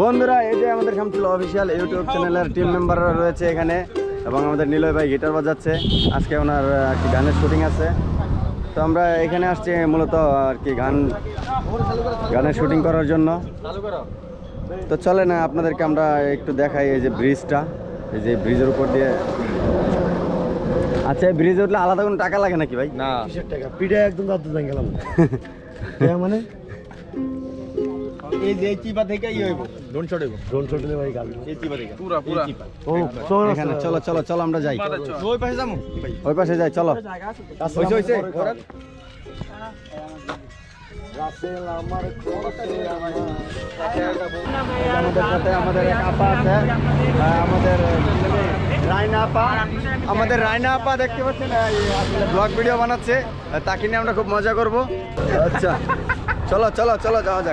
বন্ধুরা এই যে আমাদের শামসুল অফিসিয়াল ইউটিউব চ্যানেলের টিম মেম্বাররা রয়েছে এখানে এবং আমাদের নিলয় ভাই গিটার বাজাচ্ছে। আজকে ওনার আর কি গানের শুটিং আছে। তো আমরা এখানে আসছি মূলত আর কি গান গানের শুটিং করার জন্য। তো চলে না আপনাদেরকে আমরা একটু দেখাই এই যে ব্রিজটা এই যে ব্রিজের উপর দিয়ে। আচ্ছা এই ব্রিজে উঠলে আলাদা কোনো টাকা লাগে নাকি ভাই? না। টাকা? পিঠে একদম দাঁত গেলাম। মানে? এই যে চিপা থেকে ইয়ে হইব। ডোন শট হইব। ড্রোন শট ভাই গাল। এই চিপা থেকে। পুরা পুরা। ও চল এখানে চলো চলো চলো আমরা যাই। ওই পাশে যামু ওই পাশে যাই চলো। হইছে হইছে। রাসেল আমার আমাদের সাথে আমাদের এক আপা আছে। আমাদের রায়না আপা। আমাদের রায়না আপা দেখতে পাচ্ছেন? ব্লগ ভিডিও বানাচ্ছে। তাকে নিয়ে আমরা খুব মজা করব। আচ্ছা। चलो चलो चलो जाओ जा